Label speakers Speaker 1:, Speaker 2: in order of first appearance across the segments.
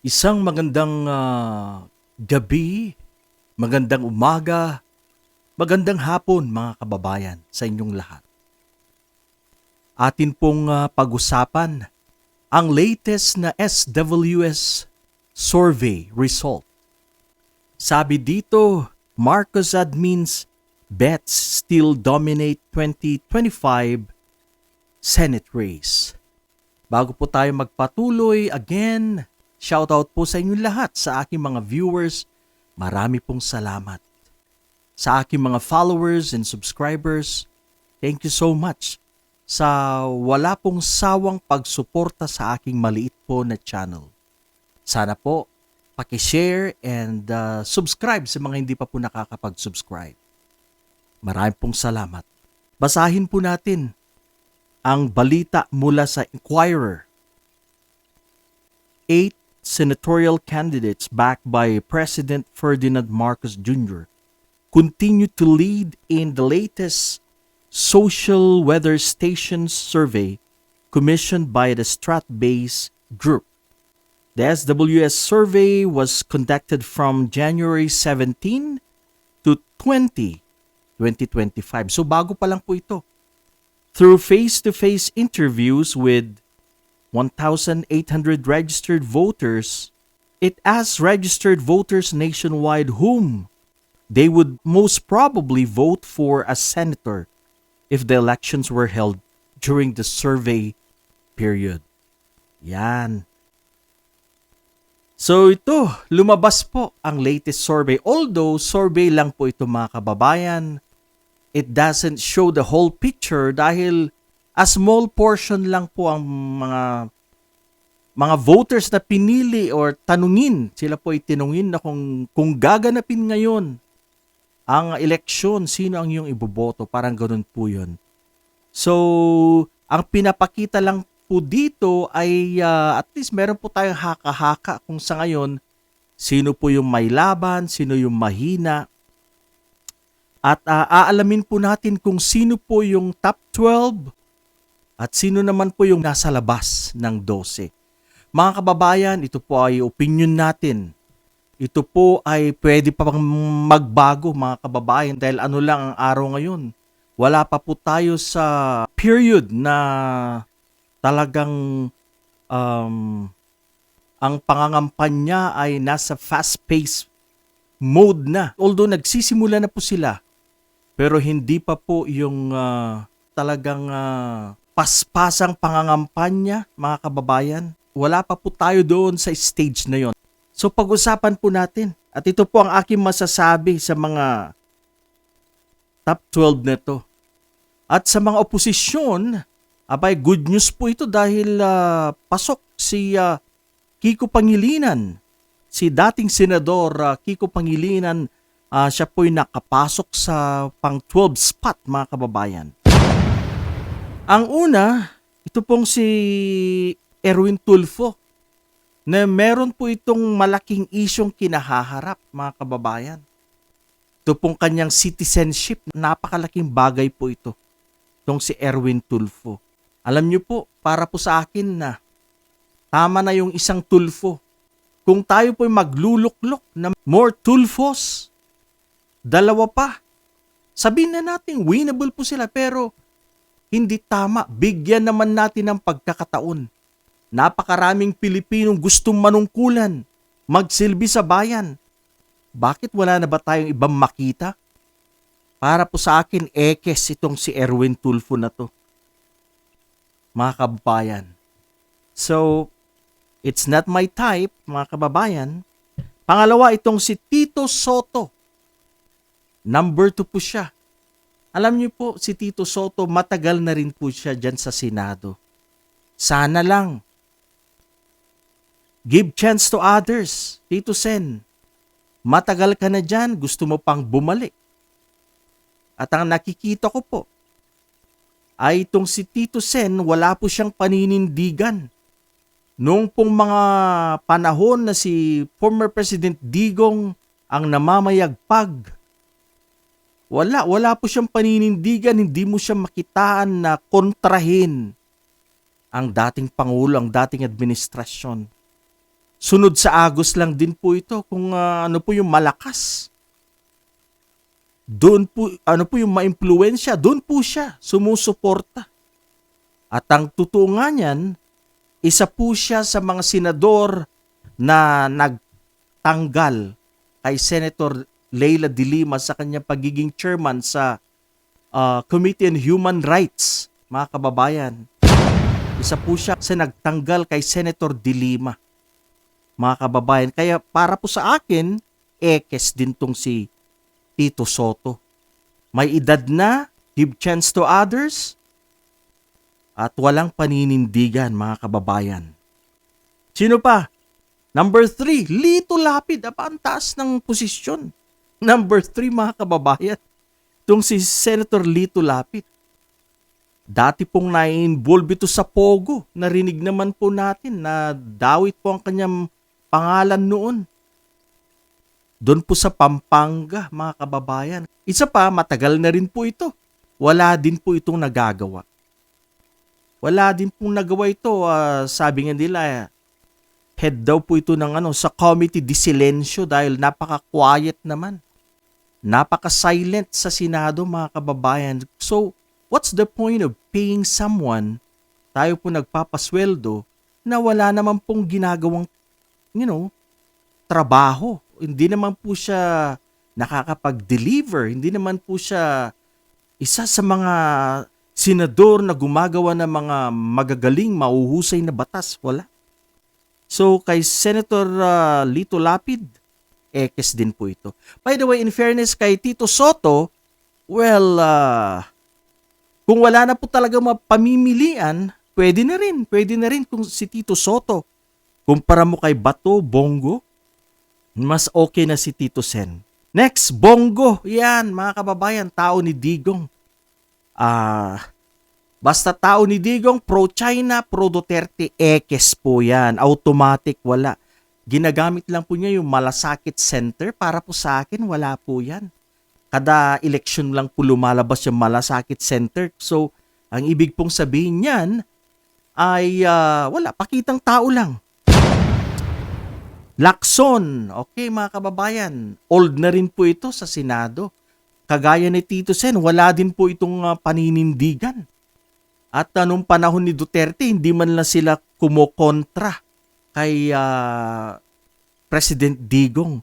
Speaker 1: Isang magandang ah, gabi, magandang umaga, magandang hapon mga kababayan sa inyong lahat. Atin pong ah, pag-usapan ang latest na SWS survey result. Sabi dito, Marcos admins bets still dominate 2025 Senate race. Bago po tayo magpatuloy, again, shoutout po sa inyo lahat sa aking mga viewers. Marami pong salamat. Sa aking mga followers and subscribers, thank you so much sa wala pong sawang pagsuporta sa aking maliit po na channel. Sana po, pakishare and uh, subscribe sa mga hindi pa po nakakapag-subscribe. Maraming pong salamat. Basahin po natin ang balita mula sa Inquirer. Eight senatorial candidates backed by President Ferdinand Marcos Jr. continue to lead in the latest social weather stations survey commissioned by the Stratbase Group. The SWS survey was conducted from January 17 to 20, 2025. So bago pa lang po ito through face-to-face interviews with 1,800 registered voters, it asked registered voters nationwide whom they would most probably vote for as senator if the elections were held during the survey period. Yan. So ito, lumabas po ang latest survey. Although survey lang po ito mga kababayan, it doesn't show the whole picture dahil a small portion lang po ang mga mga voters na pinili or tanungin, sila po itinungin na kung, kung gaganapin ngayon ang eleksyon, sino ang iyong iboboto, parang ganun po yun. So, ang pinapakita lang po dito ay ah, at least meron po tayong haka-haka kung sa ngayon sino po yung may laban, sino yung mahina, at ah, aalamin po natin kung sino po yung top 12 at sino naman po yung nasa labas ng 12. Mga kababayan, ito po ay opinion natin. Ito po ay pwede pa pang magbago mga kababayan dahil ano lang ang araw ngayon. Wala pa po tayo sa period na talagang um, ang pangangampanya ay nasa fast-paced mode na. Although nagsisimula na po sila, pero hindi pa po yung ah, talagang ah, paspasang pangangampanya, mga kababayan. Wala pa po tayo doon sa stage na yon. So pag-usapan po natin. At ito po ang aking masasabi sa mga top 12 na to. At sa mga oposisyon, abay good news po ito dahil ah, pasok si ah, Kiko Pangilinan. Si dating senador ah, Kiko Pangilinan Ah, siya po'y nakapasok sa pang 12 spot mga kababayan. Ang una, ito pong si Erwin Tulfo na meron po itong malaking isyong kinahaharap mga kababayan. Ito pong kanyang citizenship, napakalaking bagay po ito. Itong si Erwin Tulfo. Alam niyo po, para po sa akin na tama na yung isang Tulfo. Kung tayo po'y magluluklok na more Tulfos, dalawa pa. Sabihin na natin, winnable po sila pero hindi tama. Bigyan naman natin ng pagkakataon. Napakaraming Pilipinong gustong manungkulan, magsilbi sa bayan. Bakit wala na ba tayong ibang makita? Para po sa akin, ekes itong si Erwin Tulfo na to. Mga kababayan. So, it's not my type, mga kababayan. Pangalawa, itong si Tito Soto. Number 2 po siya. Alam niyo po, si Tito Soto, matagal na rin po siya dyan sa Senado. Sana lang. Give chance to others, Tito Sen. Matagal ka na dyan, gusto mo pang bumalik. At ang nakikita ko po, ay itong si Tito Sen, wala po siyang paninindigan. Noong pong mga panahon na si former President Digong ang namamayagpag wala, wala po siyang paninindigan, hindi mo siya makitaan na kontrahin ang dating Pangulo, ang dating administrasyon. sunod sa agos lang din po ito kung ah, ano po yung malakas. Doon po, ano po yung maimpluwensya, doon po siya sumusuporta. At ang totoo nga niyan, isa po siya sa mga senador na nagtanggal kay Senator Leila de Lima sa kanyang pagiging chairman sa ah, Committee on Human Rights, mga kababayan. Isa po siya sa nagtanggal kay Senator de Lima, mga kababayan. Kaya para po sa akin, ekes din tong si Tito Soto. May edad na, give chance to others, at walang paninindigan, mga kababayan. Sino pa? Number three, Lito Lapid. Aba, ang taas ng posisyon. Number three, mga kababayan. Itong si Senator Lito Lapid. Dati pong na-involve ito sa Pogo. Narinig naman po natin na dawit po ang kanyang pangalan noon. Doon po sa Pampanga, mga kababayan. Isa pa, matagal na rin po ito. Wala din po itong nagagawa. Wala din pong nagawa ito. ah, sabi nga nila, head daw po ito ng ano, sa committee di silensyo dahil napaka-quiet naman. Napaka-silent sa Senado, mga kababayan. So, what's the point of paying someone, tayo po nagpapasweldo, na wala naman pong ginagawang, you know, trabaho. Hindi naman po siya nakakapag-deliver. Hindi naman po siya isa sa mga senador na gumagawa ng mga magagaling, mauhusay na batas. Wala. So, kay Senator uh, Lito Lapid, ekes din po ito. By the way, in fairness kay Tito Soto, well, uh, kung wala na po talaga mapamimilian, pwede na rin. Pwede na rin kung si Tito Soto. Kumpara mo kay Bato, Bongo, mas okay na si Tito Sen. Next, Bongo. Yan, mga kababayan, tao ni Digong. Ah, basta tao ni Digong, pro-China, pro-Duterte, ekes po yan. Automatic, wala. Ginagamit lang po niya yung malasakit center para po sa akin, wala po yan. Kada election lang po lumalabas yung malasakit center. So, ang ibig pong sabihin niyan ay ah, wala, pakitang tao lang. Lacson, okay mga kababayan, old na rin po ito sa Senado. Kagaya ni Tito Sen, wala din po itong ah, paninindigan. At anong panahon ni Duterte, hindi man lang sila kumokontra kay ah, President Digong.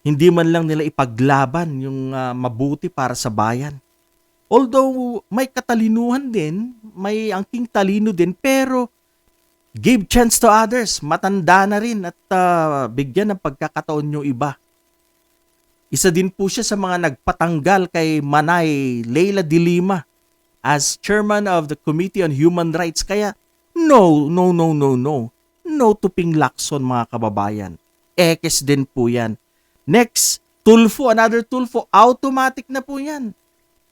Speaker 1: Hindi man lang nila ipaglaban yung ah, mabuti para sa bayan. Although may katalinuhan din, may angking talino din, pero give chance to others. Matanda na rin at ah, bigyan ng pagkakataon yung iba. Isa din po siya sa mga nagpatanggal kay Manay Leila de Lima as chairman of the Committee on Human Rights. Kaya no, no, no, no, no. No to Ping Lacson mga kababayan. Ekes din po yan. Next, Tulfo, another Tulfo, automatic na po yan.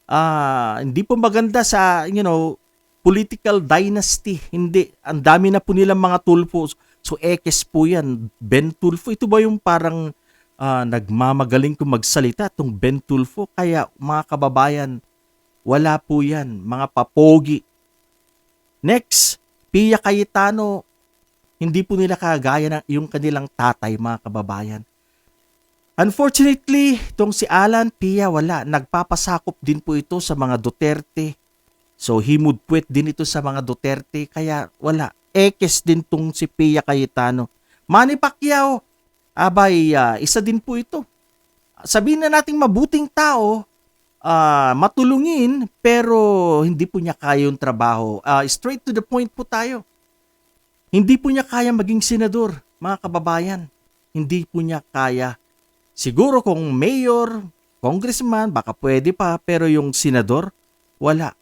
Speaker 1: Ah, hindi po maganda sa, you know, political dynasty. Hindi. Ang dami na po nilang mga Tulfo. So, ekes po yan. Ben Tulfo, ito ba yung parang ah, nagmamagaling kung magsalita, itong Ben Tulfo? Kaya, mga kababayan, wala po yan. Mga papogi. Next, Pia Cayetano, hindi po nila kagaya ng yung kanilang tatay, mga kababayan. Unfortunately, itong si Alan Pia wala. Nagpapasakop din po ito sa mga Duterte. So, himudpuit din ito sa mga Duterte. Kaya wala. Ekes din tong si Pia Cayetano. Manny Pacquiao, abay, ah, isa din po ito. Sabihin na nating mabuting tao, ah, matulungin, pero hindi po niya kaya yung trabaho. Ah, straight to the point po tayo. Hindi po niya kaya maging senador, mga kababayan. Hindi po niya kaya. Siguro kung mayor, congressman, baka pwede pa, pero yung senador, wala.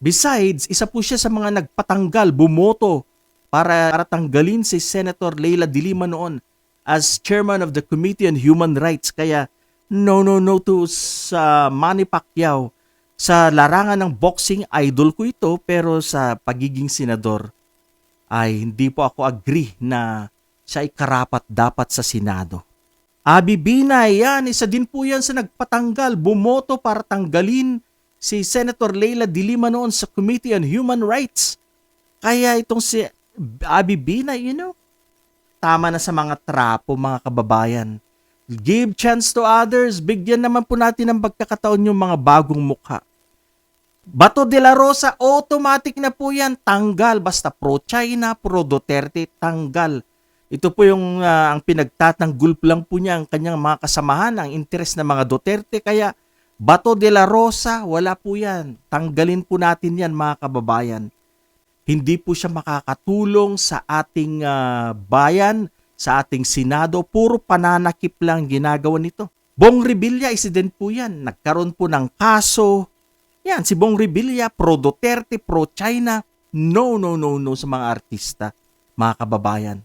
Speaker 1: Besides, isa po siya sa mga nagpatanggal, bumoto para, para tanggalin si Senator Leila de Lima noon as chairman of the Committee on Human Rights. Kaya no, no, no to sa Manny Pacquiao. Sa larangan ng boxing, idol ko ito, pero sa pagiging senador, ay hindi po ako agree na siya ay karapat dapat sa Senado. Abi Binay, yan, isa din po yan sa nagpatanggal, bumoto para tanggalin si Senator Leila de Lima noon sa Committee on Human Rights. Kaya itong si Abi Binay, you know, tama na sa mga trapo, mga kababayan. Give chance to others. Bigyan naman po natin ng pagkakataon yung mga bagong mukha. Bato de la Rosa, automatic na po yan. Tanggal. Basta pro-China, pro-Duterte, tanggal. Ito po yung ah, ang pinagtatanggol lang po niya ang kanyang mga kasamahan, ang interes ng mga Duterte. Kaya Bato de la Rosa, wala po yan. Tanggalin po natin yan mga kababayan. Hindi po siya makakatulong sa ating ah, bayan, sa ating Senado. Puro pananakip lang ginagawa nito. Bong Revilla, isa din po yan. Nagkaroon po ng kaso. Yan, si Bong Revilla, pro-Duterte, pro-China. No, no, no, no sa mga artista, mga kababayan.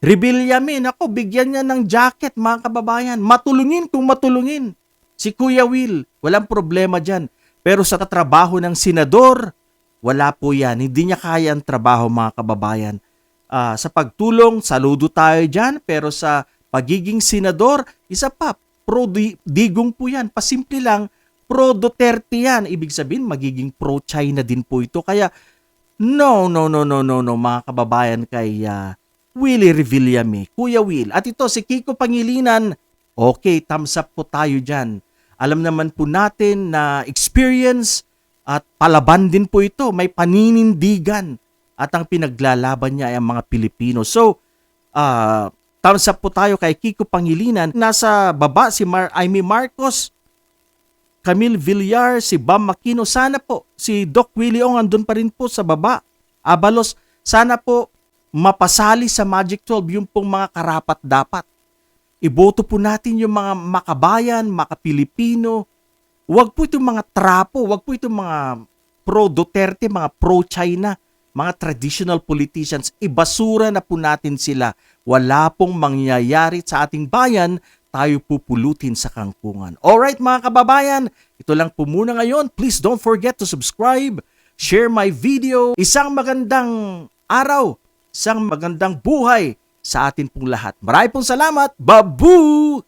Speaker 1: Revilla min, ako, bigyan niya ng jacket, mga kababayan. Matulungin kung matulungin. Si Kuya Will, walang problema dyan. Pero sa trabaho ng senador, wala po yan. Hindi niya kaya ang trabaho, mga kababayan. Ah, sa pagtulong, saludo tayo dyan. Pero sa pagiging senador, isa pa, pro-digong po yan. Pasimple lang, pro-Duterte yan. Ibig sabihin, magiging pro-China din po ito. Kaya, no, no, no, no, no, no, mga kababayan kay ah, Willie Revillame, Kuya Will. At ito, si Kiko Pangilinan, okay, thumbs up po tayo dyan. Alam naman po natin na experience at palaban din po ito. May paninindigan. At ang pinaglalaban niya ay ang mga Pilipino. So, ah thumbs up po tayo kay Kiko Pangilinan. Nasa baba si Mar Amy Marcos, Camille Villar, si Bam Makino. Sana po si Doc Willie Ong andun pa rin po sa baba. Abalos, sana po mapasali sa Magic 12 yung pong mga karapat dapat. Iboto po natin yung mga makabayan, makapilipino. Huwag po itong mga trapo, huwag po itong mga pro-Duterte, mga pro-China, mga traditional politicians. Ibasura na po natin sila. Wala pong mangyayari sa ating bayan, tayo pupulutin sa kangkungan. Alright mga kababayan, ito lang po muna ngayon. Please don't forget to subscribe, share my video. Isang magandang araw, isang magandang buhay sa atin pong lahat. Maraming pong salamat. Babu!